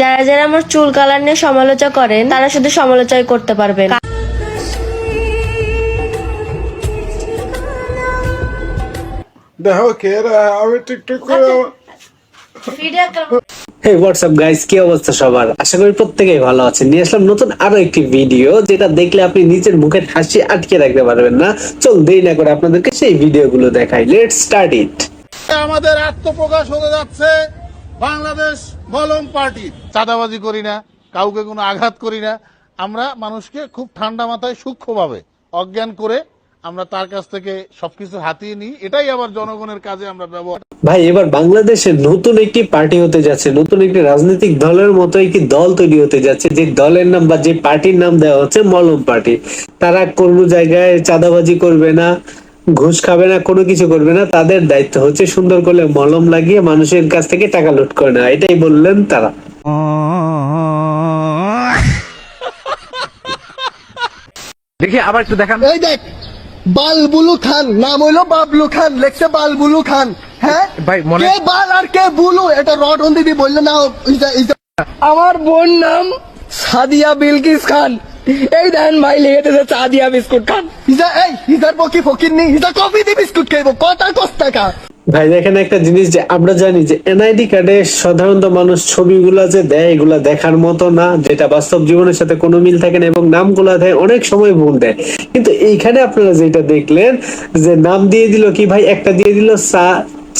যারা যারা আমার চুল কালার নিয়ে সমালোচনা করেন তারা শুধু সমালোচনাই করতে পারবেন। দেখো কে রে আমি টিকটক করে হে হোয়াটসঅ্যাপ গাইস কি অবস্থা সবার? আশা করি প্রত্যেকেই ভালো আছেন। নিয়ে আসলাম নতুন আরও একটি ভিডিও যেটা দেখলে আপনি নিজের মুখের হাসি আটকে রাখতে পারবেন না। চল দেরি না করে আপনাদেরকে সেই ভিডিওগুলো দেখাই। লেট স্টার্ট ইট আমাদের আত্মপ্রকাশ হতে যাচ্ছে বাংলাদেশ মলম পার্টি। চাঁদাবাজি করি না কাউকে কোনো আঘাত করি না। আমরা মানুষকে খুব ঠান্ডা মাথায় সূক্ষ্মভাবে অজ্ঞান করে আমরা তার কাছ থেকে সবকিছু হাতিয়ে নিই। এটাই আবার জনগণের কাজে আমরা ব্যবহার ভাই এবার বাংলাদেশে নতুন একটি পার্টি হতে যাচ্ছে নতুন একটি রাজনৈতিক দলের মতো একটি দল তৈরি হতে যাচ্ছে যে দলের নাম বা যে পার্টির নাম দেওয়া হচ্ছে মলম পার্টি। তারা কোনো জায়গায় চাঁদাবাজি করবে না ঘুষ খাবে না কোনো কিছু করবে না তাদের দায়িত্ব হচ্ছে সুন্দর করে মলম লাগিয়ে মানুষের কাছ থেকে টাকা লুট করে না এটাই বললেন তারা। দেখি আবার একটু দেখান। এই দেখ বালবুলু খান নাম হইল বাবলু খান লেখছে বালবুলু খান। হ্যাঁ? ভাই, মনে- কে বাল আর কে বুলু? এটা রড অন দিদি বললে না আমার বোন নাম সাদিয়া বিলকিস খান। এই দেন ভাই লিখেছে সাদিয়া বিস্কুট খান। ইজা এই ইজার বকি ফকির নি ইজা কফি দি বিস্কুট খাইবো কটা কস টাকা? ভাই দেখেন একটা জিনিস যে আমরা জানি যে এনআইডি কার্ডে সাধারণত মানুষ ছবিগুলা যে দেয় এগুলা দেখার মতো না যেটা বাস্তব জীবনের সাথে কোনো মিল থাকে না এবং নামগুলা দেয় অনেক সময় ভুল দেয়। কিন্তু এইখানে আপনারা যেটা দেখলেন যে নাম দিয়ে দিল কি ভাই? একটা দিয়ে দিল চা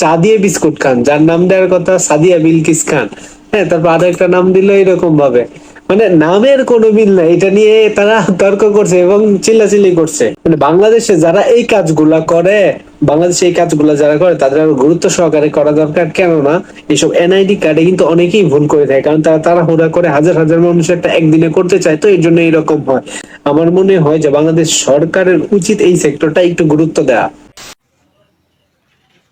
চা দিয়ে বিস্কুট খান। যার নাম দেওয়ার কথা সাদিয়া বিলকিস খান। হ্যাঁ তারপর আরও একটা নাম দিল এরকম ভাবে মানে নামের কোনো মিল নাই এটা নিয়ে তারা তর্ক করছে এবং চিল্লাচিল্লি করছে। মানে বাংলাদেশে যারা এই কাজগুলা করে বাংলাদেশে এই কাজগুলা যারা করে তাদের আরও গুরুত্ব সহকারে করা দরকার। কেননা এইসব এনআইডি কার্ডে কিন্তু অনেকেই ভুল করে থাকে কারণ তারা তারা হুড়া করে হাজার হাজার মানুষ একটা একদিনে করতে চায় তো এই জন্য এরকম হয়। আমার মনে হয় যে বাংলাদেশ সরকারের উচিত এই সেক্টরটা একটু গুরুত্ব দেওয়া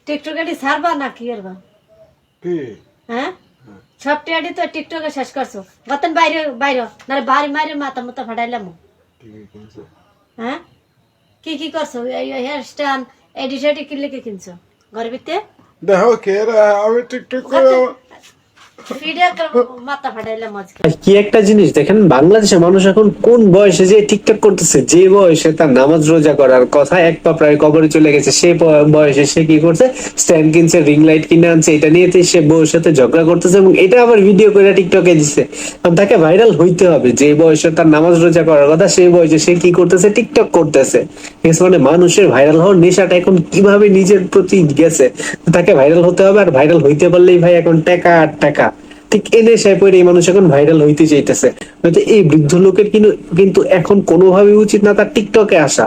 এটি ছাড়বা না কি করবা কি? হ্যাঁ? সব টিয়াডি তো টিকটকে শেষ করছ। গতন বাইরে বাইরে। নারে বাড়ি মারে মাথা মতো ফাটাইলাম। হ্যাঁ? কি কি করছ? এই হেয়ার স্টাইল এডিট এডিট কিনলে কি কিনছো? ঘরের ভিতরে? দেখো কে আমি টিকটক করে ভিডিও মাথা ফাটাইলাম আজকে আর কি একটা জিনিস দেখেন মানুষ এখন কোন বয়সে যে টিকটক করতেছে, যে বয়সে তার নামাজ রোজা করার কথা, এক পা প্রায় কবরে চলে গেছে, সে বয়সে সে কি করছে? স্ট্যান্ড কিনছে রিং লাইট কিনে আনছে, এটা নিয়ে সে বউর সাথে ঝগড়া করতেছে এবং এটা আবার ভিডিও করে টিকটকে দিচ্ছে তাকে ভাইরাল হইতে হবে, যে বয়সে তার নামাজ রোজা করার কথা সেই বয়সে সে কি করতেছে? টিকটক করতেছে। মানে মানুষের ভাইরাল হওয়ার নেশাটা এখন কীভাবে নিজের প্রতি গেছে? তাকে ভাইরাল হতে হবে, আর ভাইরাল হইতে পারলেই ভাই এখন টাকা আর টাকা। ঠিক এনে পড়ে এই মানুষ এখন ভাইরাল হইতে চাইতেছে। নয়তো এই বৃদ্ধ লোকের কিন্তু কিন্তু এখন কোনোভাবে উচিত না তার টিকটকে আসা।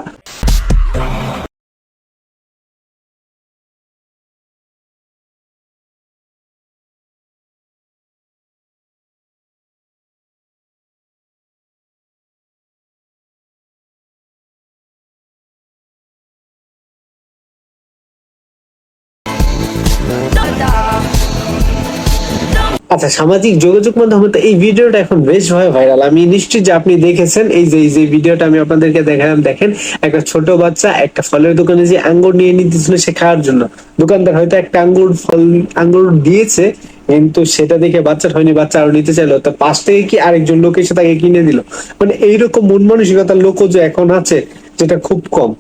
আচ্ছা সামাজিক যোগাযোগ মাধ্যমে এই ভিডিওটা এখন বেশ ভাবে ভাইরাল আমি নিশ্চিত যে আপনি দেখেছেন, এই যে এই যে ভিডিওটা আমি আপনাদেরকে দেখালাম, দেখেন, একটা ছোট বাচ্চা একটা ফলের দোকানে যে আঙ্গুর নিয়ে নিতেছিল সে খাওয়ার জন্য। দোকানদার হয়তো একটা আঙ্গুর ফল, আঙ্গুর দিয়েছে, কিন্তু সেটা দেখে বাচ্চার হয়নি, বাচ্চা আরও নিতে চাইলো। তো পাশ থেকে কি আরেকজন লোক এসে তাকে কিনে দিল? মানে এইরকম মন মানসিকতার লোকও যে এখন আছে, যেটা খুব কম।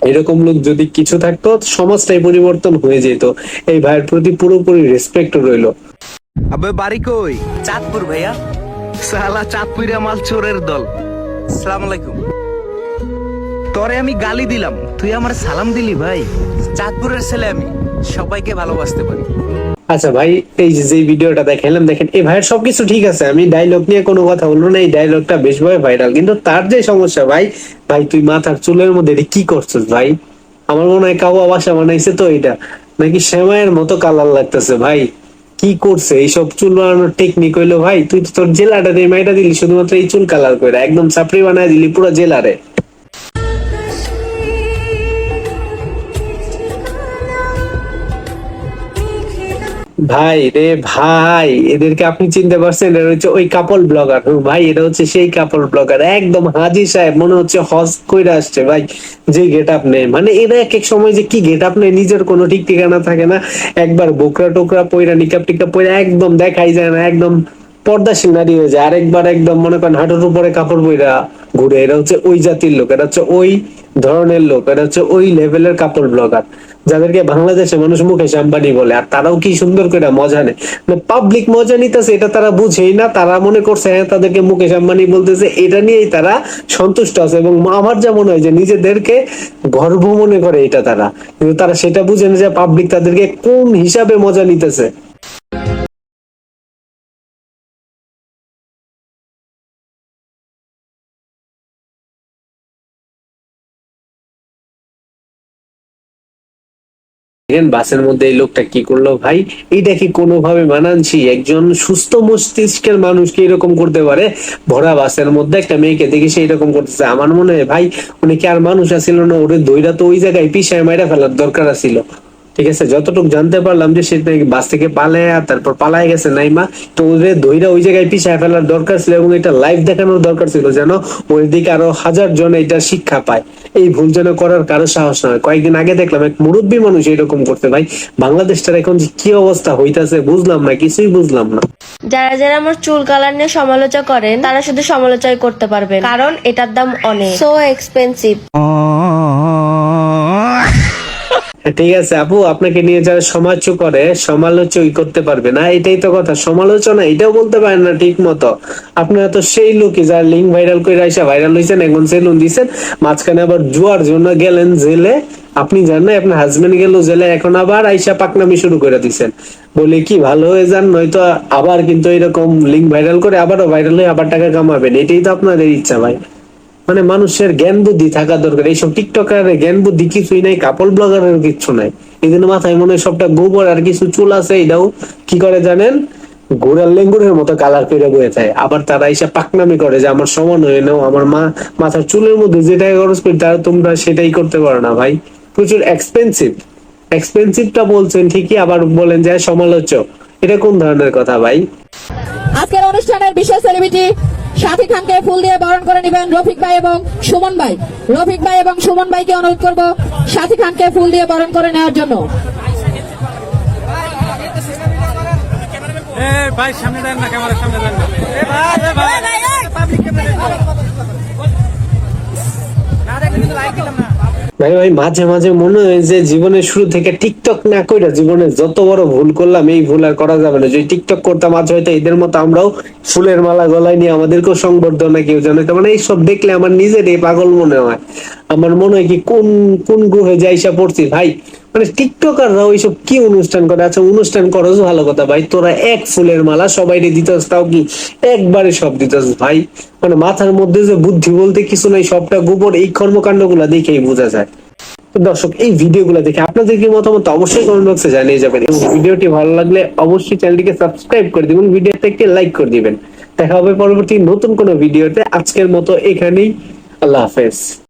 এরকম লোক যদি কিছু থাকতো, সমাজটাই পরিবর্তন হয়ে যেত। এই ভাইয়ের প্রতি পুরোপুরি রেসপেক্ট রইল। আবে বাড়ি কই? চাঁদপুর ভাইয়া। সালা চাঁদপুরিয়া মাল চোরের দল। সালাম আলাইকুম। তরে আমি গালি দিলাম তুই আমার সালাম দিলি ভাই। চাঁদপুরের ছেলে আমি সবাইকে ভালোবাসতে পারি। আচ্ছা ভাই এই যে ভিডিওটা দেখাইলাম দেখেন এই ভাইয়ের সবকিছু ঠিক আছে আমি ডায়লগ নিয়ে কোনো কথা বলব না এই ডায়লগটা বেশ ভাবে ভাইরাল কিন্তু তার যে সমস্যা ভাই ভাই তুই মাথার চুলের মধ্যে কি করছিস ভাই? আমার মনে হয় কাবা বাসা বানাইছে তো এটা। নাকি শ্যামায়ের মতো কালার লাগতেছে ভাই? কি করছে? এইসব চুল বানানোর টেকনিক হইল, ভাই, তুই তো তোর জেলাটা দিয়ে মাইটা দিলি, শুধুমাত্র এই চুল কালার করে একদম সাপড়ি বানায় দিলি পুরো জেলারে। ভাই রে ভাই, এদেরকে আপনি চিনতে পারছেন, এরা হচ্ছে ওই কাপল ব্লগার ভাই, এটা হচ্ছে সেই কাপল ব্লগার একদম হাজি সাহেব, মনে হচ্ছে হজ কইরা আসছে। ভাই, যে গেট আপ নেয়। মানে এরা এক এক সময় যে কি গেট আপ নেয়, নিজের কোনো ঠিক ঠিকানা থাকে না। একবার বোকরা টোকরা পয়রা নিকাপ টিকাপ পয়রা একদম দেখাই যায় না, একদম পর্দাশীল নারী হয়ে যায়। আরেকবার একদম মনে করেন হাঁটুর উপরে কাপড় বইরা ঘুরে। এরা হচ্ছে ওই জাতির লোক, এরা হচ্ছে ওই ধরনের লোক, এরা হচ্ছে ওই লেভেলের কাপড় ব্লগার যাদেরকে বাংলাদেশে মানুষ মুখে সাম্বানি বলে, আর তারাও কি সুন্দর করে মজা নেয়? পাবলিক মজা নিতেছে, এটা তারা বুঝেই না, তারা মনে করছে হ্যাঁ তাদেরকে মুখে সাম্বানি বলতেছে, এটা নিয়েই তারা সন্তুষ্ট আছে। এবং আমার যা মনে হয় যে নিজেদেরকে গর্ব মনে করে এটা তারা। কিন্তু তারা সেটা বুঝে না যে পাবলিক তাদেরকে কোন হিসাবে মজা নিতেছে। দেখেন, বাসের মধ্যে এই লোকটা কি করল? ভাই এটা কি কোনোভাবে মানানছি একজন সুস্থ মস্তিষ্কের মানুষ কি এরকম করতে পারে? ভরা বাসের মধ্যে একটা মেয়েকে দেখে সে এরকম করতেছে। আমার মনে হয়, ভাই উনি কি আর মানুষ আছিল না, ওরে দইরা তো ওই জায়গায় পিসায় মাইরা ফেলার দরকার আছিল। ঠিক আছে যতটুকু জানতে পারলাম যে সে নাকি বাস থেকে পালায় তারপর পালায় গেছে নাইমা তো ওদের দইরা ওই জায়গায় পিছায় ফেলার দরকার ছিল এবং এটা লাইভ দেখানোর দরকার ছিল যেন ওই দিকে আরও হাজার জন এটা শিক্ষা পায়। এই ভুল যেন করার কারও সাহস নয় কয়েকদিন আগে দেখলাম এক মুরব্বী মানুষ এরকম করতে ভাই। বাংলাদেশটার এখন কি অবস্থা হইতাছে বুঝলাম না কিছুই বুঝলাম না। যারা যারা আমার চুল কালার নিয়ে সমালোচনা করেন তারা শুধু সমালোচনা করতে পারবেন কারণ এটার দাম অনেক। সো এক্সপেন্সিভ ঠিক আছে, আপু, আপনাকে নিয়ে যারা সমালোচ করে, সমালোচই করতে পারবে না। এটাই তো কথা। সমালোচনা, এটাও বলতে পারেন না ঠিক মতো। আপনারা তো সেই লোকই যারা লিঙ্ক ভাইরাল করে আইসা ভাইরাল হয়েছেন এখন সেলুন দিছেন, মাঝখানে আবার জুয়ার জন্য গেলেন জেলে। আপনি জানেন না আপনার হাজবেন্ড গেল জেলে, এখন আবার আইসা পাকনামি শুরু করে দিছেন। বলে কি, ভালো হয়ে যান, নয়তো আবার কিন্তু এরকম লিঙ্ক ভাইরাল করে আবারও ভাইরাল হয়ে আবার টাকা কামাবেন। এটাই তো আপনাদের ইচ্ছা, ভাই। মানে মানুষের জ্ঞান বুদ্ধি থাকা দরকার। এইসব টিকটকারের জ্ঞান বুদ্ধি কিছুই নাই কাপল ব্লগারের কিছু নাই। এই জন্য মাথায় মনে হয় সবটা গোবর আর কিছু চুল আছে, এটাও কি করে জানেন? ঘোড়ার লেঙ্গুরের মতো কালার করে বয়ে থাকে আবার তারা এসে পাকনামি করে যে আমার সমান হয়ে নাও, আমার মা মাথার চুলের মধ্যে যেটাই খরচ করি তারা তোমরা সেটাই করতে পারো না ভাই। প্রচুর এক্সপেন্সিভ এক্সপেন্সিভটা বলছেন ঠিকই, আবার বলেন যে সমালোচক। এটা কোন ধরনের কথা ভাই? আজকের অনুষ্ঠানের বিশেষ সেলিব্রিটি সাথী খানকে ফুল দিয়ে বরণ করে নেবেন রফিক ভাই এবং সুমন ভাই। রফিক ভাই এবং সুমন ভাইকে অনুরোধ করব সাথী খানকে ফুল দিয়ে বরণ করে নেওয়ার জন্য। ভাই ভাই ভাই, মাঝে মাঝে মনে হয় যে জীবনের শুরু থেকে টিকটক না কইরা জীবনে যত বড় ভুল করলাম, এই ভুল আর করা যাবে না। যদি টিকটক করতাম, আজ হয়তো এদের মতো আমরাও ফুলের মালা গলায় নিয়ে আমাদেরকেও সংবর্ধনা কেউ জানে মানে এইসব দেখলে আমার নিজের এই পাগল মনে হয়। আমার মনে হয় কি কোন কোন গ্রহে যাইসা পড়ছি, ভাই মানে টিকটকাররা ওইসব কি অনুষ্ঠান করে? আচ্ছা অনুষ্ঠান করস ভালো কথা ভাই। তোরা এক ফুলের মালা সবাই দিতেস, তাও কি একবারে সব দিতেস ভাই? মানে মাথার মধ্যে যে বুদ্ধি বলতে কিছু নাই, সবটা গোবর এই কর্মকাণ্ডগুলা দেখেই বোঝা যায়। দর্শক, এই ভিডিওগুলো দেখে আপনাদের কি মতামত অবশ্যই কমেন্ট বক্সে জানিয়ে যাবেন এবং ভিডিওটি ভালো লাগলে অবশ্যই চ্যানেলটিকে সাবস্ক্রাইব করে দিবেন, ভিডিওতে একটি লাইক করে দিবেন। দেখা হবে পরবর্তী নতুন কোনো ভিডিওতে। আজকের মতো এখানেই। আল্লাহ হাফেজ।